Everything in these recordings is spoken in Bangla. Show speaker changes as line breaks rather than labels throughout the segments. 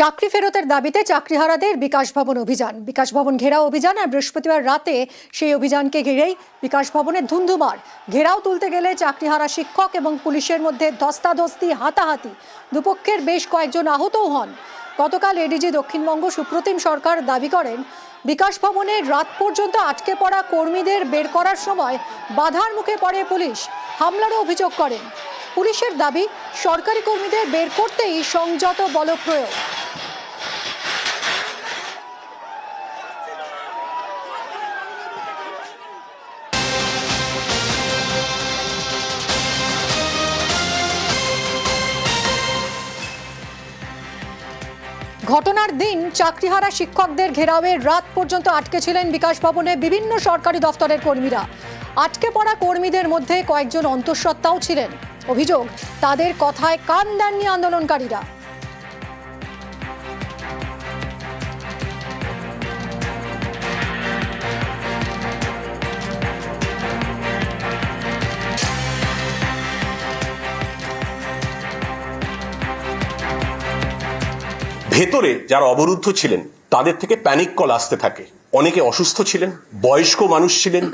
চাকরি ফেরতের দাবিতে চাকরিহারাদের বিকাশ ভবন অভিযান। বিকাশ ভবন ঘেরাও অভিযান আর বৃহস্পতিবার রাতে সেই অভিযানকে ঘিরেই বিকাশ ভবনের ধুন্ধুমার। ঘেরাও তুলতে গেলে চাকরিহারা শিক্ষক এবং পুলিশের মধ্যে ধস্তাধস্তি, হাতাহাতি। দুপক্ষের বেশ কয়েকজন আহতও হন। গতকাল এডিজি দক্ষিণবঙ্গ সুপ্রতিম সরকার দাবি করেন, বিকাশ ভবনে রাত পর্যন্ত আটকে পড়া কর্মীদের বের করার সময় বাধার মুখে পড়ে পুলিশ, হামলারও অভিযোগ করেন। পুলিশের দাবি, সরকারি কর্মীদের বের করতেই সংযত বলপ্রয়োগ। ঘটনার দিন চাকরিহারা শিক্ষকদের ঘেরাওয়ে রাত পর্যন্ত আটকে ছিলেন বিকাশ ভবনে বিভিন্ন সরকারি দফতরের কর্মীরা। আটকে পড়া কর্মীদের মধ্যে কয়েকজন অন্তঃসত্ত্বাও ছিলেন। অভিযোগ, তাদের কথায় কান দেননি আন্দোলনকারীরা।
ভেতরে যারা অবরুদ্ধ ছিলেন, তাদের থেকে প্যানিক কল আসতে থাকে। অনেকে অসুস্থ ছিলেন, বয়স্ক মানুষ ছিলেন,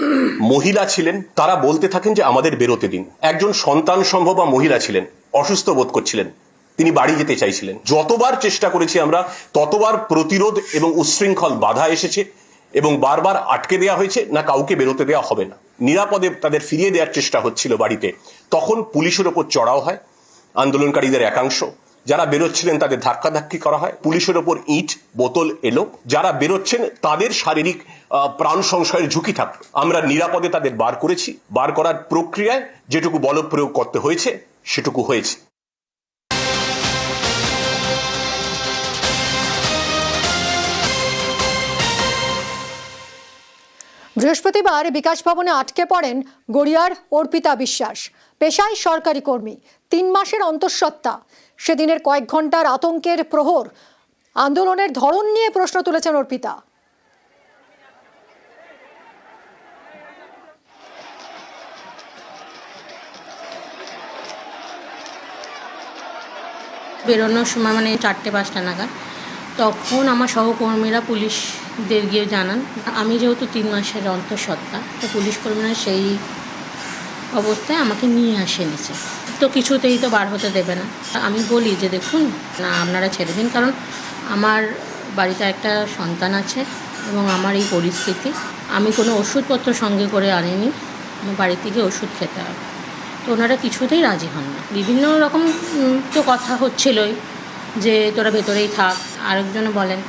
মহিলা ছিলেন, তারা বলতে থাকেন যে আমাদের বেরোতে দিন। একজন সন্তান সম্ভব বা মহিলা ছিলেন, অসুস্থ বোধ করছিলেন। তিনি বাড়ি যেতে চাইছিলেন। যতবার চেষ্টা করেছি আমরা, ততবার প্রতিরোধ এবং উচ্ছৃঙ্খল বাধা এসেছে এবং বারবার আটকে দেওয়া হয়েছে, না কাউকে বেরোতে দেওয়া হবে না। নিরাপদে তাদের ফিরিয়ে দেওয়ার চেষ্টা হচ্ছিল বাড়িতে। তখন পুলিশের ওপর চড়াও হয়, আন্দোলনকারীদের একাংশ। যারা বেরোচ্ছিলেন তাদের ধাক্কাধাক্কি করা হয়, পুলিশের ওপর ইট, বোতল এলো। যারা বেরোচ্ছেন, তাদের শারীরিক প্রাণ সংশয়ের ঝুঁকি থাকল আমরা নিরাপদে তাদের বার করেছি। বার করার প্রক্রিয়ায় যেটুকু বল প্রয়োগ করতে হয়েছে, সেটুকু হয়েছে।
বৃহস্পতিবার বিকাশ ভবনে আটকে পড়েন গড়িয়ার অর্পিতা বিশ্বাস। পেশায় সরকারি কর্মী। তিন মাসের অন্তঃসত্ত্বা। সেদিনের কয়েক ঘণ্টার আতঙ্কের প্রহর। আন্দোলনের ধরন নিয়ে প্রশ্ন তুলেছেন অর্পিতা
বেরোনোর সময় মানে চারটে, পাঁচটা নাগাদ, তখন আমার সহকর্মীরা পুলিশদের গিয়ে জানান, আমি যেহেতু তিন মাসের অন্তঃসত্ত্বা, তো পুলিশ কর্মীরা সেই অবস্থায় আমাকে নিয়ে আসে নিচে। তো কিছুতেই তো বার হতে দেবে না। আমি বলি যে দেখুন, না, আপনারা ছেড়ে দিন, কারণ আমার বাড়িতে একটা সন্তান আছে এবং আমার এই পরিস্থিতি। আমি কোনো ওষুধপত্র সঙ্গে করে আনিনি, আমার বাড়ি থেকে ওষুধ খেতে হবে। তো ওনারা কিছুতেই রাজি হন না। বিভিন্ন রকম তো কথা হচ্ছিলই যে তোরা ভেতরেই থাক। আরেকজনে বলেন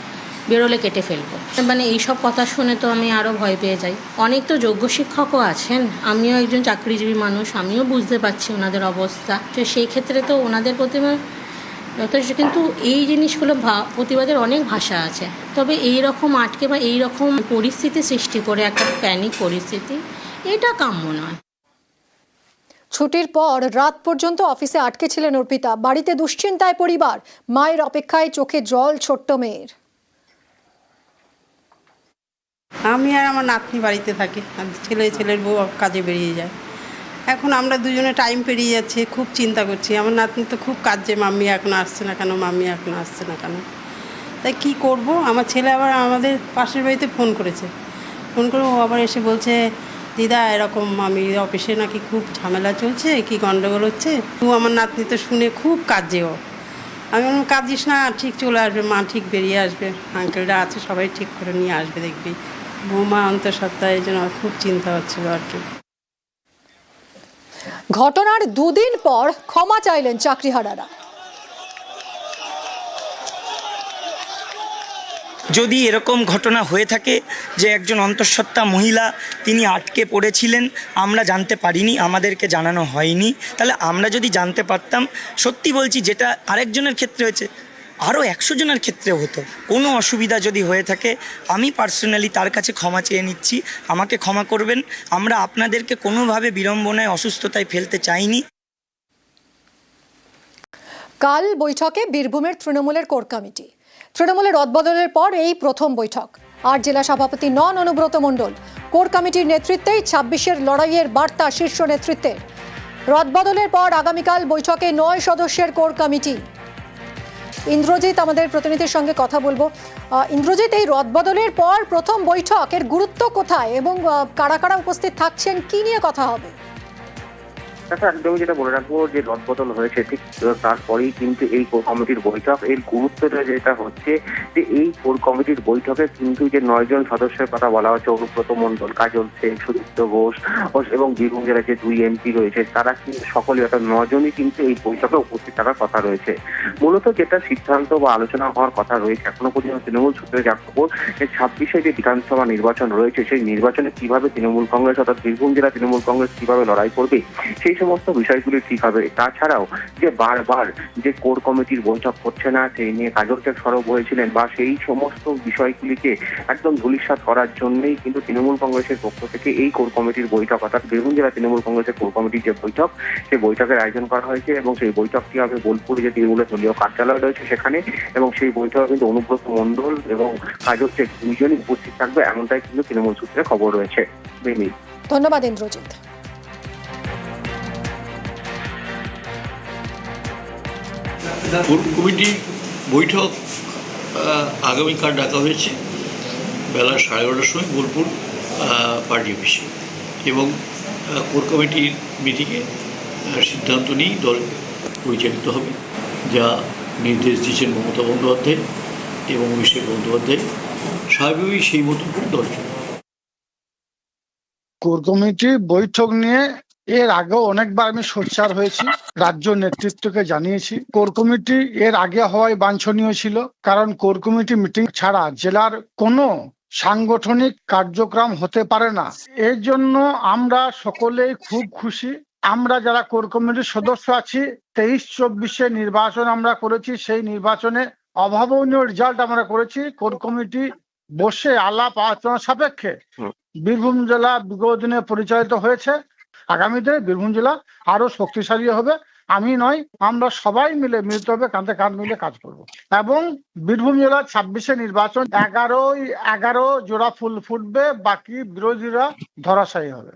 বেরোলে কেটে ফেলব। মানে এইসব কথা শুনে তো আমি আরও ভয় পেয়ে যাই। অনেক তো যোগ্য শিক্ষকও আছেন। আমিও একজন চাকরিজীবী মানুষ, আমিও বুঝতে পারছি ওনাদের অবস্থা। তো সেই ক্ষেত্রে তো ওনাদের প্রতি যথেষ্ট, কিন্তু এই জিনিসগুলো প্রতিবাদের অনেক ভাষা আছে। তবে এই রকম আটকে বা এই রকম পরিস্থিতি সৃষ্টি করে একটা প্যানিক পরিস্থিতি, এটা কাম্য নয়।
ছুটির পর রাত পর্যন্ত অফিসে আটকে ছিলেন অর্পিতা। বাড়িতে দুশ্চিন্তায় পরিবার, মায়ের অপেক্ষায় চোখে জল, ছোট্ট মেয়ের।
আমি আর আমার নাতনি বাড়িতে থাকি। ছেলে, ছেলের বউ কাজে বেরিয়ে যায়। এখন আমরা দুজনে টাইম পেরিয়ে যাচ্ছে, খুব চিন্তা করছি। আমার নাতনি তো খুব কাজে মাম্মি এখনও আসছে না কেন? মাম্মি এখনও আসছে না কেন? তাই কি করব? আমার ছেলে আবার আমাদের পাশের বাড়িতে ফোন করেছে। ফোন করে ও আবার এসে বলছে, দিদা, এরকম আমি অফিসে নাকি খুব ঝামেলা চলছে, কি গন্ডগোল হচ্ছে? তো আমার নাতনি তো শুনে খুব কাজে ও। আমি বললাম, কাঁদিস না, ঠিক চলে আসবে, মা ঠিক বেরিয়ে আসবে। আঙ্কেলরা আছে, সবাই ঠিক করে নিয়ে আসবে, দেখবি। বৌমা অন্তঃসত্ত্বা এই জন্য খুব চিন্তা হচ্ছিল আর কি
ঘটনার দুদিন পর ক্ষমা চাইলেন চাকরিহারারা।
যদি এরকম ঘটনা হয়ে থাকে যে একজন অন্তঃসত্ত্বা মহিলা তিনি আটকে পড়েছিলেন আমরা জানতে পারিনি আমাদেরকে জানানো হয়নি তাহলে আমরা যদি জানতে পারতাম সত্যি বলছি যেটা আরেকজনের ক্ষেত্রে হয়েছে আরও একশো জনের ক্ষেত্রে হতো। কোনো অসুবিধা যদি হয়ে থাকে, আমি পার্সোনালি তার কাছে ক্ষমা চেয়ে নিচ্ছি। আমাকে ক্ষমা করবেন। আমরা আপনাদেরকে কোনোভাবে বিড়ম্বনায়, অসুস্থতায় ফেলতে চাইনি।
কাল বৈঠকে বীরভূমের তৃণমূলের কোর কমিটি। তৃণমূলের রদবদলের পর এই প্রথম বৈঠক। আর জেলা সভাপতি নন অনুব্রত মণ্ডল কোর কমিটির নেতৃত্বেই ছাব্বিশের লড়াইয়ের বার্তা শীর্ষ নেতৃত্বের। রদবদলের পর আগামীকাল বৈঠকে নয় সদস্যের কোর কমিটি। ইন্দ্রজিৎ, আমাদের প্রতিনিধির সঙ্গে কথা বলব। ইন্দ্রজিৎ, এই রদবদলের পর প্রথম বৈঠক, এর গুরুত্ব কোথায় এবং কারা কারা উপস্থিত থাকছেন, কি নিয়ে কথা হবে?
আচ্ছা একদমই যেটা বলে রাখব যে রদবদল হয়েছে, ঠিক তারপরেই কিন্তু এই কোর কমিটির বৈঠক। এর গুরুত্বটা যেটা হচ্ছে যে এই কোর কমিটির বৈঠকে কিন্তু যে নয়জন সদস্যের কথা বলা হচ্ছে, অনুব্রত মণ্ডল, কাজল শেখ সুদীপ্ত ঘোষ এবং বীরভূম জেলার যে দুই এমপি রয়েছে, তারা কিন্তু সকলে অর্থাৎ নজনই কিন্তু এই বৈঠকে উপস্থিত থাকার কথা রয়েছে। মূলত যেটা সিদ্ধান্ত বা আলোচনা হওয়ার কথা রয়েছে, এখনও পর্যন্ত তৃণমূল সূত্রে যা খবর যে ছাব্বিশে যে বিধানসভা নির্বাচন রয়েছে, সেই নির্বাচনে কীভাবে তৃণমূল কংগ্রেস অর্থাৎ বীরভূম জেলা তৃণমূল কংগ্রেস কীভাবে লড়াই করবে, সেই সমস্ত বিষয়গুলি ঠিক হবে। তাছাড়াও যে বারবার যে কোর কমিটির বৈঠক করছে না, সেই নিয়ে কাজলকে সরব হয়েছিলেন বা সেই সমস্ত বিষয়গুলিকে একদম ধূলিসাৎ করার জন্যই কিন্তু তৃণমূল কংগ্রেসের পক্ষ থেকে এই কোর কমিটির বৈঠক, অর্থাৎ বীরভূম জেলা তৃণমূল কংগ্রেসের কোর কমিটির যে বৈঠক, সেই বৈঠকের আয়োজন করা হয়েছে এবং সেই বৈঠকটি হবে বোলপুরে যে তৃণমূলের দলীয় কার্যালয় রয়েছে সেখানে এবং সেই বৈঠকে কিন্তু অনুব্রত মণ্ডল এবং কাজল শেখ দুইজনই উপস্থিত থাকবে, এমনটাই কিন্তু তৃণমূল সূত্রে খবর রয়েছে।
ধন্যবাদ, ইন্দ্রজিৎ।
কোর কমিটির বৈঠক আগামীকাল ডাকা হয়েছে, বেলা সাড়ে এগারোটার সময় বোলপুর পার্টি অফিসে। এবং কোর কমিটির মিটিংয়ে সিদ্ধান্ত নিয়েই দল পরিচালিত হবে, যা নির্দেশ দিয়েছেন মমতা বন্দ্যোপাধ্যায় এবং অভিষেক বন্দ্যোপাধ্যায়। স্বাভাবিকই সেই মতো করে দল
কোর কমিটির বৈঠক নিয়ে এর আগেও অনেকবার আমি সোচ্চার হয়েছি রাজ্য নেতৃত্বকে জানিয়েছি। কোর কমিটি এর আগে হওয়ায় বাঞ্ছনীয় ছিল কারণ কোর কমিটি মিটিং ছাড়া জেলার কোনো সাংগঠনিক কার্যক্রম হতে পারে না। এর জন্য আমরা সকলেই খুব খুশি। আমরা যারা কোর কমিটির সদস্য আছি তেইশ চব্বিশে নির্বাচন আমরা করেছি সেই নির্বাচনে অভাবনীয় রেজাল্ট আমরা করেছি। কোর কমিটি বসে আলাপ আলোচনা সাপেক্ষে বীরভূম জেলা বিগত দিনে পরিচালিত হয়েছে। আগামীতে বীরভূম জেলা আরও শক্তিশালী হবে। আমি নয়, আমরা সবাই মিলে মিলিত হবে, কাঁধে কাঁধ মিলে কাজ করব। এবং বীরভূম জেলার ছাব্বিশে নির্বাচন, এগারোই, এগারো জোড়া ফুল ফুটবে, বাকি বিরোধীরা ধরাশায়ী হবে।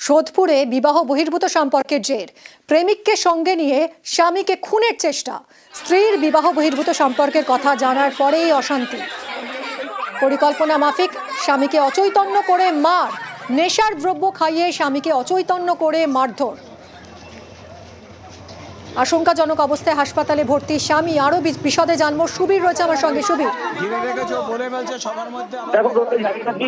সোদপুরে বিবাহ বহির্ভূত সম্পর্কের জের। প্রেমিককে সঙ্গে নিয়ে স্বামীকে খুনের চেষ্টা। স্ত্রীর বিবাহ বহির্ভূত সম্পর্কের কথা জানার পরেই অশান্তি। পরিকল্পনা মাফিক, স্বামীকে অচৈতন্য করে মার। নেশার দ্রব্য খাইয়ে স্বামীকে অচৈতন্য করে মারধর। আশঙ্কাজনক অবস্থায় হাসপাতালে ভর্তি স্বামী আরও বিশদে জানব। সুবীর রয়েছে আমার সঙ্গে। সুবীর।
দেখো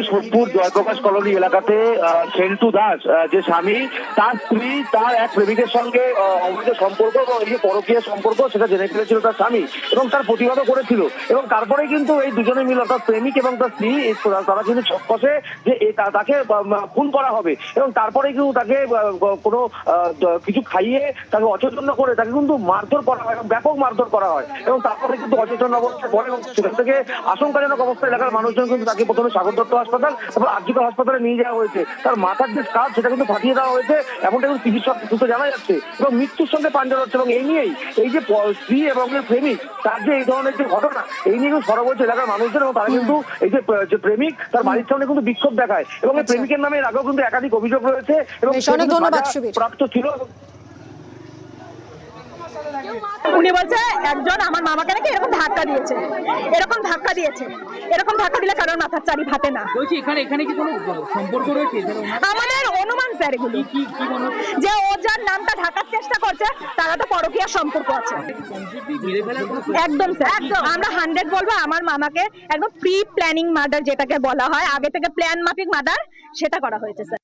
সোদপুর জয়প্রকাশ কলোনি এলাকাতে সেন্টু দাস যে স্বামী তার স্ত্রী তার এক প্রেমিকের সঙ্গে অবৈধ সম্পর্ক এবং এই যে পরকীয় সম্পর্ক সেটা জেনে ফেলেছিল তার স্বামী এবং তার প্রতিবাদও করেছিল। এবং তারপরে কিন্তু এই দুজনে মিলে অর্থাৎ প্রেমিক এবং তার স্ত্রী তারা- কিন্তু ছকসে যে তাকে খুন করা হবে। এবং তারপরে কিন্তু তাকে আহ, কোনো আহ, কিছু খাইয়ে তাকে অচেতন্য করে তাকে কিন্তু মারধর করা হয় এবং ব্যাপক মারধর করা হয় এবং তারপরে কিন্তু অচেতন অবস্থায় পড়ে এবং সেখান থেকে আশঙ্কাজনক অবস্থায় এলাকার মানুষজন কিন্তু তাকে প্রথমে সাগর দত্ত হাসপাতাল এবং আর্জিত হাসপাতালে নিয়ে যাওয়া হয়েছে তার মাথার যে স্কার সেটা কিন্তু ফাটিয়ে দেওয়া হয়েছে এমনটা কিন্তু চিকিৎসক সূত্রে জানা যাচ্ছে এবং মৃত্যুর সঙ্গে পাঞ্জা হচ্ছে এবং এই নিয়েই এই যে স্ত্রী এবং এর প্রেমিক তার যে এই ধরনের যে ঘটনা এই নিয়ে কিন্তু সরব হচ্ছে এলাকার মানুষজন এবং তারা কিন্তু এই যে যে প্রেমিক তার বাড়ির সামনে কিন্তু বিক্ষোভ দেখায় এবং এই
আচ্ছা।
প্রেমিকের নামে এর আগেও কিন্তু একাধিক অভিযোগ রয়েছে এবং। প্রাপ্ত ছিল
উনি বলছে একজন আমার মামাকে নাকি এরকম ধাক্কা দিয়েছে। এরকম ধাক্কা দিয়েছে। এরকম ধাক্কা দিলে কারোর মাথার চারি ফাটে না।
বলছি এখানে এখানে কি কোনো সম্পর্ক রয়েছে?
আমাদের অনুমান স্যার এগুলো। যে ও যার নামটা ঢাকার চেষ্টা করছে তারা তো পরকীয়ার সম্পর্ক আছে। একদম স্যার। একদম। আমরা হান্ড্রেড বলব আমার মামাকে একদম প্রি প্ল্যানিং মার্ডার যেটাকে বলা হয় আগে থেকে প্ল্যান মাফিক মার্ডার সেটা করা হয়েছে স্যার।